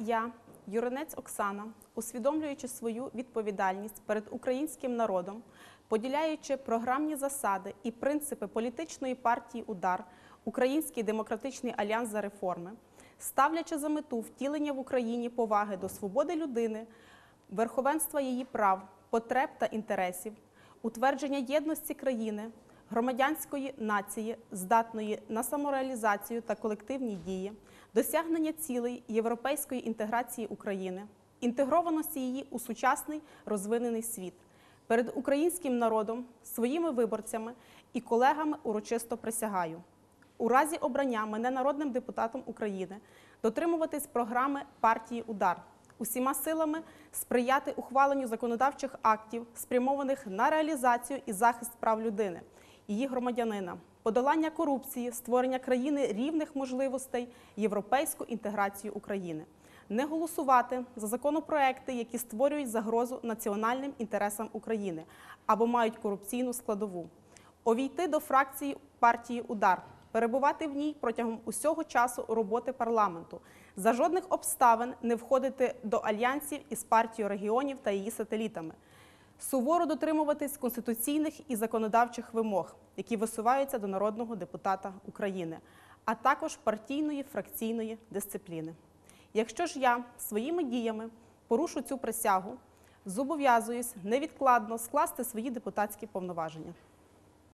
я, Юринець Оксана, усвідомлюючи свою відповідальність перед українським народом, поділяючи програмні засади і принципи політичної партії Удар, Український демократичний альянс за реформи, ставлячи за мету втілення в Україні поваги до свободи людини, верховенства її прав, потреб та інтересів, утвердження єдності країни, громадянської нації, здатної на самореалізацію та колективні дії, досягнення цілей європейської інтеграції України, інтегрованості її у сучасний розвинений світ. Перед українським народом, своїми виборцями і колегами урочисто присягаю. У разі обрання мене народним депутатом України дотримуватись програми партії Удар усіма силами сприяти ухваленню законодавчих актів, спрямованих на реалізацію і захист прав людини, її громадянина, подолання корупції, створення країни рівних можливостей, європейську інтеграцію України, не голосувати за законопроекти, які створюють загрозу національним інтересам України або мають корупційну складову, увійти до фракції партії Удар перебувати в ній протягом усього часу роботи парламенту, за жодних обставин не входити до альянсів із партією регіонів та її сателітами, суворо дотримуватись конституційних і законодавчих вимог, які висуваються до народного депутата України, а також партійної фракційної дисципліни. Якщо ж я своїми діями порушу цю присягу, зобов'язуюсь невідкладно скласти свої депутатські повноваження.